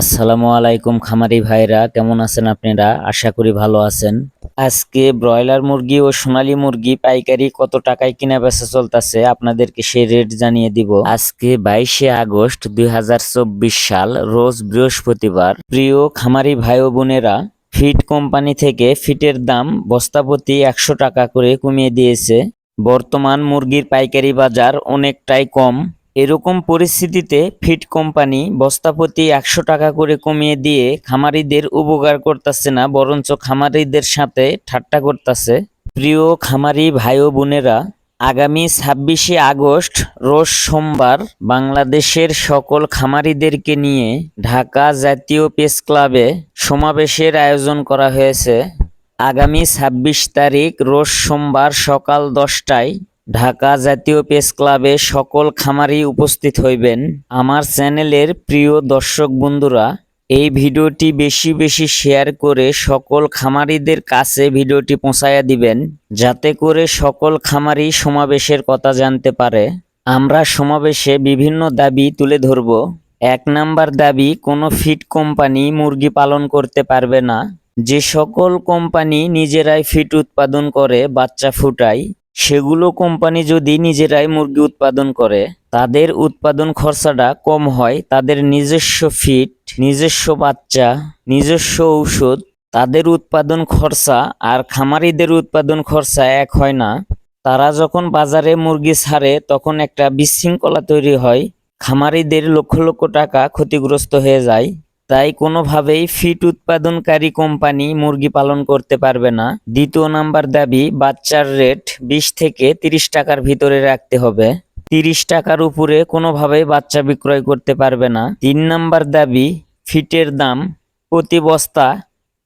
আসসালামু আলাইকুম খামারি ভাইরা, কেমন আছেন আপনারা? আশা করি ভালো আছেন। আজকে ব্রয়লার মুরগি ও সোনালি মুরগি পাইকারি কত টাকায় কিনা বেচা চলতেছে আপনাদেরকে সেই রেট জানিয়ে দিব। আজকে বাইশে আগস্ট দুই হাজার চব্বিশ সাল, রোজ বৃহস্পতিবার। প্রিয় খামারি ভাই ও বোনেরা, ফিট কোম্পানি থেকে ফিটের দাম বস্তাপ্রতি একশো টাকা করে কমিয়ে দিয়েছে। বর্তমান মুরগির পাইকারি বাজার অনেকটাই কম। এরকম পরিস্থিতিতে ফিট কোম্পানি বস্তাপ্রতি একশো টাকা করে কমিয়ে দিয়ে খামারিদের উপকার করতেছে না, বরঞ্চ খামারিদের সাথে ঠাট্টা করতেছে। প্রিয় খামারি ভাই ও বোনেরা, আগামী ছাব্বিশে আগস্ট, রোজ সোমবার বাংলাদেশের সকল খামারিদেরকে নিয়ে ঢাকা জাতীয় প্রেস ক্লাবে সমাবেশের আয়োজন করা হয়েছে। আগামী ছাব্বিশ তারিখ, রোজ সোমবার সকাল দশটায় ঢাকা জাতীয় প্রেস ক্লাবে সকল খামারি উপস্থিত হইবেন। আমার চ্যানেলের প্রিয় দর্শক বন্ধুরা, এই ভিডিওটি বেশি বেশি শেয়ার করে সকল খামারিদের কাছে ভিডিওটি পৌঁছায়া দিবেন, যাতে করে সকল খামারি সমাবেশের কথা জানতে পারে। আমরা সমাবেশে বিভিন্ন দাবি তুলে ধরব। এক নাম্বার দাবি, কোনো ফিড কোম্পানি মুরগি পালন করতে পারবে না। যে সকল কোম্পানি নিজেরাই ফিট উৎপাদন করে, বাচ্চা ফুটায়। সেগুলো কোম্পানি যদি নিজেরাই মুরগি উৎপাদন করে, তাদের উৎপাদন খরচাটা কম হয়, তাদের নিজস্ব ফিট নিজস্ব বাচ্চা, নিজস্ব ঔষধ, তাদের উৎপাদন খরচা আর খামারিদের উৎপাদন খরচা এক হয় না। তারা যখন বাজারে মুরগি ছাড়ে, তখন একটা বিশৃঙ্খলা তৈরি হয়, খামারিদের লক্ষ লক্ষ টাকা ক্ষতিগ্রস্ত হয়ে যায়। তাই কোনোভাবেই ফিট উৎপাদনকারী কোম্পানি মুরগি পালন করতে পারবে না। দ্বিতীয় নাম্বার দাবি, বাচ্চার রেট বিশ থেকে তিরিশ টাকার ভিতরে রাখতে হবে। তিরিশ টাকার উপরে কোনোভাবেই বাচ্চা বিক্রয় করতে পারবে না। তিন নাম্বার দাবি, ফিটের দাম প্রতি বস্তা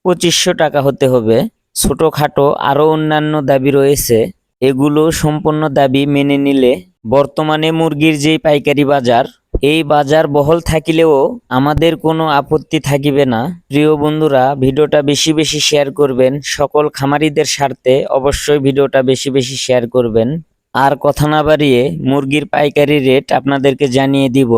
পঁচিশশো টাকা হতে হবে। ছোটোখাটো আরও অন্যান্য দাবি রয়েছে। এগুলো সম্পূর্ণ দাবি মেনে নিলে বর্তমানে মুরগির যেই পাইকারি বাজার এই বাজার বহল থাকিলেও আমাদের কোনো আপত্তি থাকিবে না। প্রিয় বন্ধুরা, ভিডিওটা বেশি বেশি শেয়ার করবেন। সকল খামারিদের স্বার্থে অবশ্যই ভিডিওটা বেশি বেশি শেয়ার করবেন। আর কথা না বাড়িয়ে মুরগির পাইকারি রেট আপনাদেরকে জানিয়ে দিব।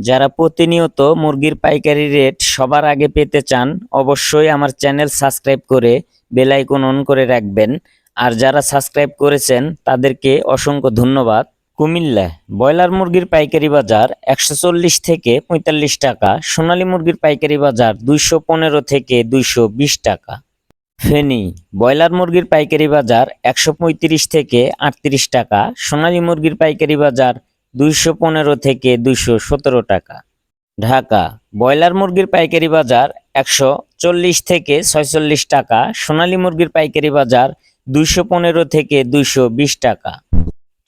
যারা প্রতিনিয়ত মুরগির পাইকারি রেট সবার আগে পেতে চান, অবশ্যই আমার চ্যানেল সাবস্ক্রাইব করে বেল আইকন অন করে রাখবেন। আর যারা সাবস্ক্রাইব করেছেন, তাদেরকে অসংখ্য ধন্যবাদ। কুমিল্লা, ব্রয়লার মুরগির পাইকারি বাজার একশো চল্লিশ থেকে পঁয়তাল্লিশ টাকা, সোনালী মুরগির পাইকারি বাজার দুইশো পনেরো থেকে দুইশো বিশ টাকা। ফেনী, ব্রয়লার মুরগির পাইকারি বাজার একশো পঁয়ত্রিশ থেকে আটত্রিশ টাকা, সোনালী মুরগির পাইকারি বাজার দুইশো পনেরো থেকে দুইশো সতেরো টাকা। ঢাকা, ব্রয়লার মুরগির পাইকারি বাজার একশো চল্লিশ থেকে ছয়চল্লিশ টাকা, সোনালী মুরগির পাইকারি বাজার দুইশো পনেরো থেকে দুইশো বিশ টাকা।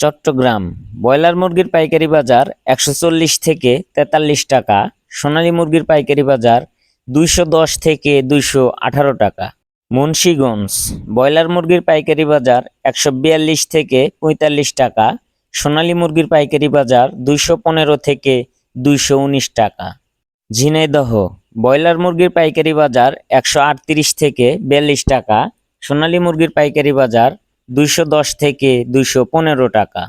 চট্টগ্রাম। ব্রয়লার মুরগির পাইকারি বাজার একশো চল্লিশ থেকে তেতাল্লিশ টাকা। সোনালী মুরগির পাইকারি বাজার দুইশো দশ থেকে দুইশো আঠারো টাকা। মুন্সীগঞ্জ। ব্রয়লার মুরগির পাইকারি বাজার একশো বিয়াল্লিশ থেকে পঁয়তাল্লিশ টাকা। সোনালী মুরগির পাইকারি বাজার দুইশো পনেরো থেকে দুইশো উনিশ টাকা। ঝিনাইদহ। ব্রয়লার মুরগির পাইকারি বাজার একশো আটত্রিশ থেকে বিয়াল্লিশ টাকা। সোনালী মুরগির পাইকারি বাজার দুইশো দশ থেকে দুইশো পনেরো টাকা।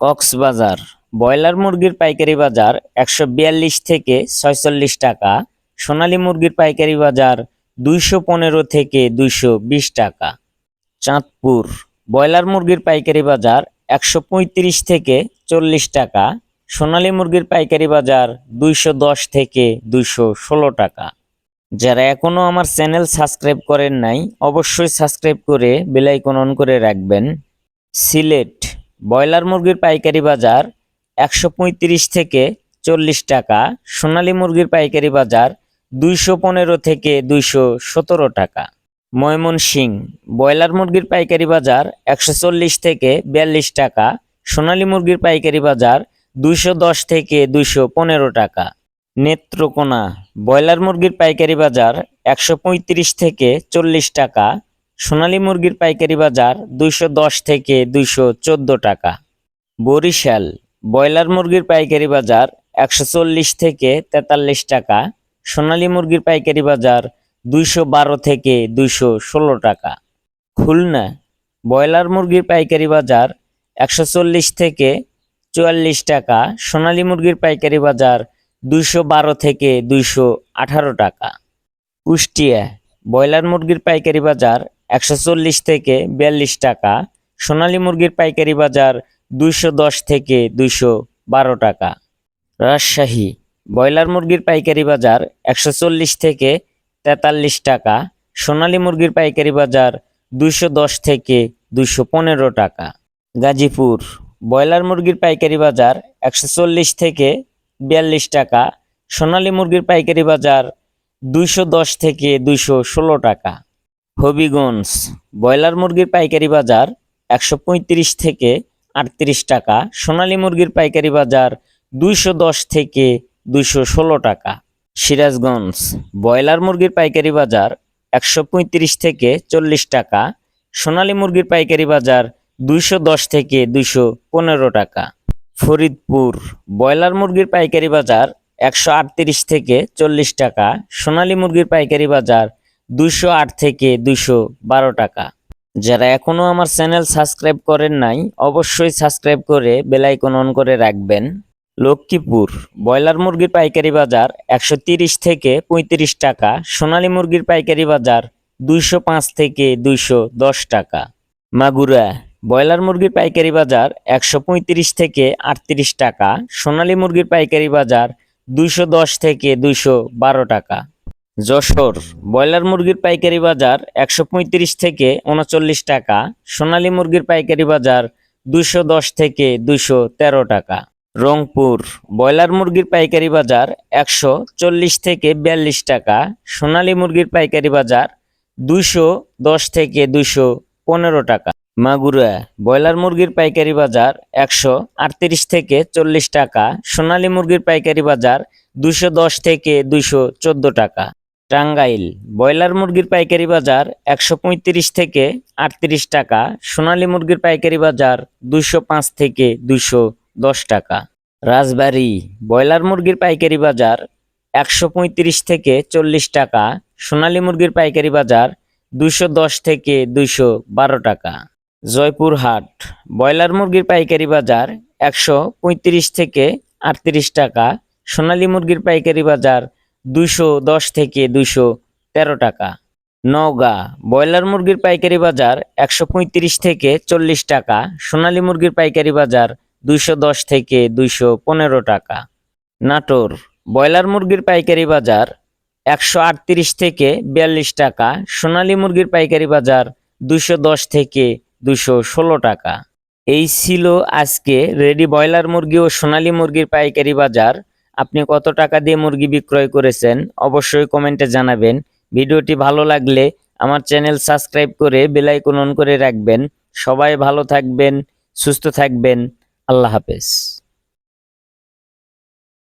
কক্সবাজার, ব্রয়লার মুরগির পাইকারি বাজার একশো বিয়াল্লিশ থেকে ছয়চল্লিশ টাকা, সোনালী মুরগির পাইকারি বাজার দুইশো পনেরো থেকে দুইশো বিশ টাকা। চাঁদপুর, ব্রয়লার মুরগির পাইকারি বাজার একশো পঁয়ত্রিশ থেকে চল্লিশ টাকা, সোনালী মুরগির পাইকারি বাজার দুইশো দশ থেকে দুইশো ষোলো টাকা। যারা এখনও আমার চ্যানেল সাবস্ক্রাইব করেন নাই, অবশ্যই সাবস্ক্রাইব করে বেল আইকন অন করে রাখবেন। সিলেট, ব্রয়লার মুরগির পাইকারি বাজার একশো পঁয়ত্রিশ থেকে চল্লিশ টাকা, সোনালী মুরগির পাইকারি বাজার দুইশো পনেরো থেকে দুইশো সতেরো টাকা। ময়মনসিং, ব্রয়লার মুরগির পাইকারি বাজার একশো চল্লিশ থেকে বিয়াল্লিশ টাকা, সোনালী মুরগির পাইকারি বাজার দুইশো দশ থেকে দুইশো পনেরো টাকা। নেত্রকোনা, ব্রয়লার মুরগির পাইকারি বাজার একশো পঁয়ত্রিশ থেকে চল্লিশ টাকা, সোনালী মুরগির পাইকারি বাজার দুইশো দশ থেকে দুইশো চোদ্দ টাকা। বরিশাল, ব্রয়লার মুরগির পাইকারি বাজার একশো চল্লিশ থেকে তেতাল্লিশ টাকা, সোনালী মুরগির পাইকারি বাজার দুইশো বারো থেকে দুইশো ষোলো টাকা। খুলনা, ব্রয়লার মুরগির পাইকারি বাজার একশো চল্লিশ থেকে চুয়াল্লিশ টাকা, সোনালী মুরগির পাইকারি বাজার দুইশো বারো থেকে দুইশো আঠারো টাকা। কুষ্টিয়া, ব্রয়লার মুরগির পাইকারি বাজার একশো চল্লিশ থেকে বিয়াল্লিশ টাকা, সোনালী মুরগির পাইকারি বাজার দুইশো দশ থেকে দুইশো বারো টাকা। রাজশাহী, ব্রয়লার মুরগির পাইকারি বাজার একশো চল্লিশ থেকে তেতাল্লিশ টাকা, সোনালী মুরগির পাইকারি বাজার দুইশো দশ থেকে দুইশো পনেরো টাকা। গাজীপুর, ব্রয়লার মুরগির পাইকারি বাজার একশো চল্লিশ থেকে বিয়াল্লিশ টাকা, সোনালী মুরগির পাইকারি বাজার দুইশো দশ থেকে দুইশো ষোলো টাকা। হবিগঞ্জ, ব্রয়লার মুরগির পাইকারি বাজার একশো পঁয়ত্রিশ থেকে আটত্রিশ টাকা, সোনালী মুরগির পাইকারি বাজার দুইশো দশ থেকে দুইশো ষোলো টাকা। সিরাজগঞ্জ, ব্রয়লার মুরগির পাইকারি বাজার একশো পঁয়ত্রিশ থেকে চল্লিশ টাকা, সোনালী মুরগির পাইকারি বাজার দুইশো দশ থেকে দুইশো পনেরো টাকা। ফরিদপুর। ব্রয়লার মুরগির পাইকারি বাজার একশো আটত্রিশ থেকে চল্লিশ টাকা। সোনালী মুরগির পাইকারি বাজার দুইশো আট থেকে দুইশো বারো টাকা। যারা এখনও আমার চ্যানেল সাবস্ক্রাইব করেন নাই, অবশ্যই সাবস্ক্রাইব করে বেলাইকন অন করে রাখবেন। লক্ষ্মীপুর, ব্রয়লার মুরগির পাইকারি বাজার একশো তিরিশ থেকে পঁয়ত্রিশ টাকা। সোনালী মুরগির পাইকারি বাজার দুইশো পাঁচ থেকে দুইশো দশ টাকা। মাগুরা ব্রয়লার মুরগির পাইকারি বাজার একশো পঁয়ত্রিশ থেকে আটত্রিশ টাকা, সোনালী মুরগির পাইকারি বাজার দুইশো দশ থেকে দুইশো বারো টাকা। যশোর, ব্রয়লার মুরগির পাইকারি বাজার একশো পঁয়ত্রিশ থেকে উনচল্লিশ টাকা, সোনালী মুরগির পাইকারি বাজার দুইশো দশ থেকে দুইশো তেরো টাকা। রংপুর, ব্রয়লার মুরগির পাইকারি বাজার একশো চল্লিশ থেকে বিয়াল্লিশ টাকা, সোনালী মুরগির পাইকারি বাজার দুইশো দশ থেকে দুইশো পনেরো টাকা। মাগুরা, ব্রয়লার মুরগির পাইকারি বাজার একশো আটত্রিশ থেকে চল্লিশ টাকা, সোনালী মুরগির পাইকারি বাজার দুইশো দশ থেকে দুইশো চোদ্দ টাকা। টাঙ্গাইল, ব্রয়লার মুরগির পাইকারি বাজার একশো পঁয়ত্রিশ থেকে আটত্রিশ টাকা, সোনালী মুরগির পাইকারি বাজার দুইশো পাঁচ থেকে দুইশো দশ টাকা। রাজবাড়ী, ব্রয়লার মুরগির পাইকারি বাজার একশো পঁয়ত্রিশ থেকে চল্লিশ টাকা, সোনালী মুরগির পাইকারি বাজার দুশো দশ থেকে দুইশো বারো টাকা। জয়পুরহাট, ব্রয়লার মুরগির পাইকারি বাজার একশো পঁয়ত্রিশ থেকে আটত্রিশ টাকা, সোনালী মুরগির পাইকারি বাজার দুইশো দশ থেকে দুইশো তেরো টাকা। নওগাঁ, ব্রয়লার মুরগির পাইকারি বাজার একশো পঁয়ত্রিশ থেকে চল্লিশ টাকা, সোনালী মুরগির পাইকারি বাজার দুইশো দশ থেকে দুইশো পনেরো টাকা। নাটোর, ব্রয়লার মুরগির পাইকারি বাজার একশো আটত্রিশ থেকে বিয়াল্লিশ টাকা, সোনালী মুরগির পাইকারি বাজার দুইশো দশ থেকে দুইশো ষোলো টাকা। এই ছিল আজকে রেডি ব্রয়লার মুরগি ও সোনালি মুরগির পাইকারি বাজার। আপনি কত টাকা দিয়ে মুরগি বিক্রয় করেছেন অবশ্যই কমেন্টে জানাবেন। ভিডিওটি ভালো লাগলে আমার চ্যানেল সাবস্ক্রাইব করে বেলাইকন অন করে রাখবেন। সবাই ভালো থাকবেন, সুস্থ থাকবেন। আল্লাহ হাফেজ।